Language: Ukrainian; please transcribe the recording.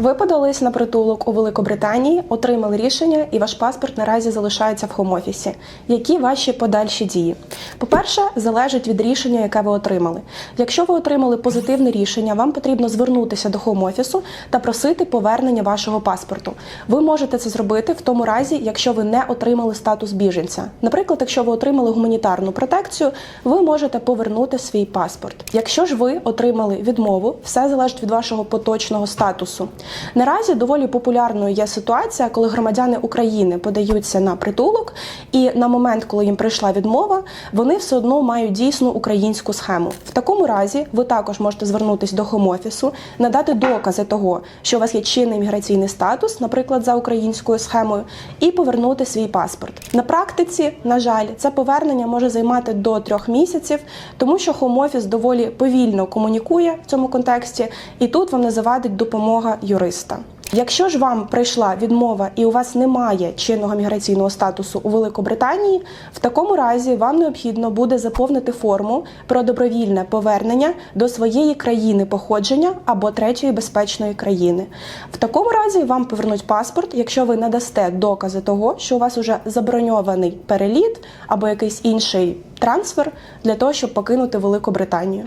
Ви подались на притулок у Великобританії, отримали рішення, і ваш паспорт наразі залишається в хом-офісі. Які ваші подальші дії? По-перше, залежить від рішення, яке ви отримали. Якщо ви отримали позитивне рішення, вам потрібно звернутися до хом-офісу та просити повернення вашого паспорту. Ви можете це зробити в тому разі, якщо ви не отримали статус біженця. Наприклад, якщо ви отримали гуманітарну протекцію, ви можете повернути свій паспорт. Якщо ж ви отримали відмову, все залежить від вашого поточного статусу. Наразі доволі популярною є ситуація, коли громадяни України подаються на притулок, і на момент, коли їм прийшла відмова, вони все одно мають дійсну українську схему. В такому разі ви також можете звернутися до хом-офісу, надати докази того, що у вас є чинний міграційний статус, наприклад, за українською схемою, і повернути свій паспорт. На практиці, на жаль, це повернення може займати до трьох місяців, тому що хом-офіс доволі повільно комунікує в цьому контексті, і тут вам не завадить допомога юриста. Якщо ж вам прийшла відмова і у вас немає чинного міграційного статусу у Великобританії, в такому разі вам необхідно буде заповнити форму про добровільне повернення до своєї країни походження або третьої безпечної країни. В такому разі вам повернуть паспорт, якщо ви надасте докази того, що у вас уже заброньований переліт або якийсь інший трансфер для того, щоб покинути Великобританію.